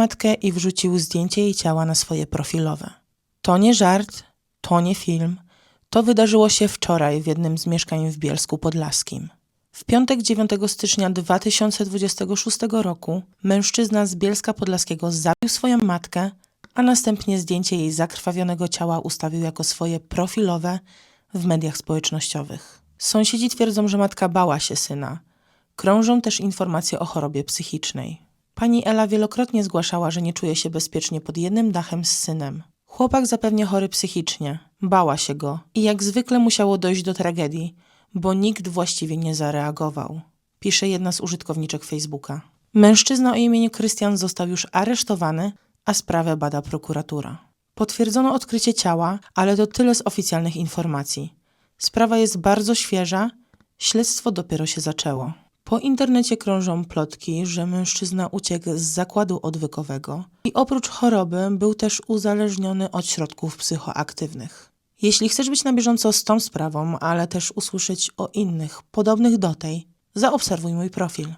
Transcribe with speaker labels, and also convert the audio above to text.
Speaker 1: matkę i wrzucił zdjęcie jej ciała na swoje profilowe. To nie żart, to nie film. To wydarzyło się wczoraj w jednym z mieszkań w Bielsku Podlaskim. W piątek 9 stycznia 2026 roku mężczyzna z Bielska Podlaskiego zabił swoją matkę, a następnie zdjęcie jej zakrwawionego ciała ustawił jako swoje profilowe w mediach społecznościowych. Sąsiedzi twierdzą, że matka bała się syna. Krążą też informacje o chorobie psychicznej. Pani Ela wielokrotnie zgłaszała, że nie czuje się bezpiecznie pod jednym dachem z synem. Chłopak zapewnie chory psychicznie, bała się go i jak zwykle musiało dojść do tragedii, bo nikt właściwie nie zareagował, pisze jedna z użytkowniczek Facebooka. Mężczyzna o imieniu Krystian został już aresztowany, a sprawę bada prokuratura. Potwierdzono odkrycie ciała, ale to tyle z oficjalnych informacji. Sprawa jest bardzo świeża, śledztwo dopiero się zaczęło. Po internecie krążą plotki, że mężczyzna uciekł z zakładu odwykowego i oprócz choroby był też uzależniony od środków psychoaktywnych. Jeśli chcesz być na bieżąco z tą sprawą, ale też usłyszeć o innych, podobnych do tej, zaobserwuj mój profil.